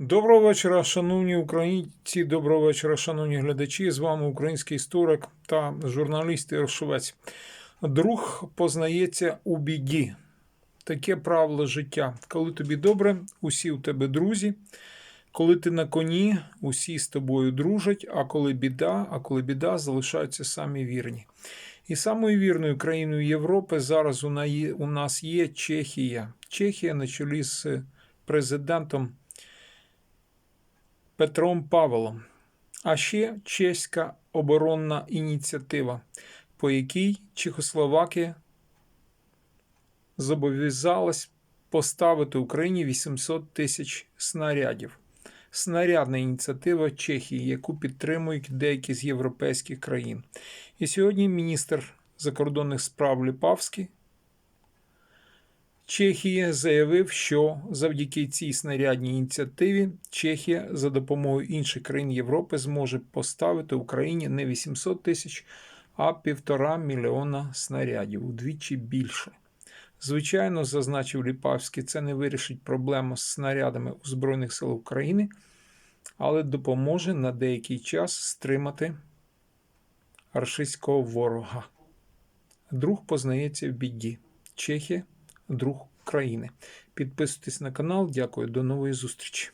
Доброго вечора, шановні українці. Доброго вечора, шановні глядачі. З вами український історик та журналіст Іршовець. Друг познається у біді. Таке правило життя. Коли тобі добре, усі у тебе друзі. Коли ти на коні, усі з тобою дружать, а коли біда, а коли біда, залишаються самі вірні. І самою вірною країною Європи зараз у нас є Чехія. Чехія на чолі з президентом Петром Павелом, а ще чеська оборонна ініціатива, по якій Чехословакія зобов'язалась поставити Україні 800 тисяч снарядів. Снарядна ініціатива Чехії, яку підтримують деякі з європейських країн. І сьогодні міністр закордонних справ Ліпавський Чехії заявив, що завдяки цій снарядній ініціативі Чехія за допомогою інших країн Європи зможе поставити Україні не 800 тисяч, а півтора мільйона снарядів удвічі більше. Звичайно, зазначив Ліпавський, це не вирішить проблему з снарядами у Збройних сил України, але допоможе на деякий час стримати рашистського ворога. Друг познається в біді. Чехія друг країни. Підписуйтесь на канал. Дякую, до нової зустрічі.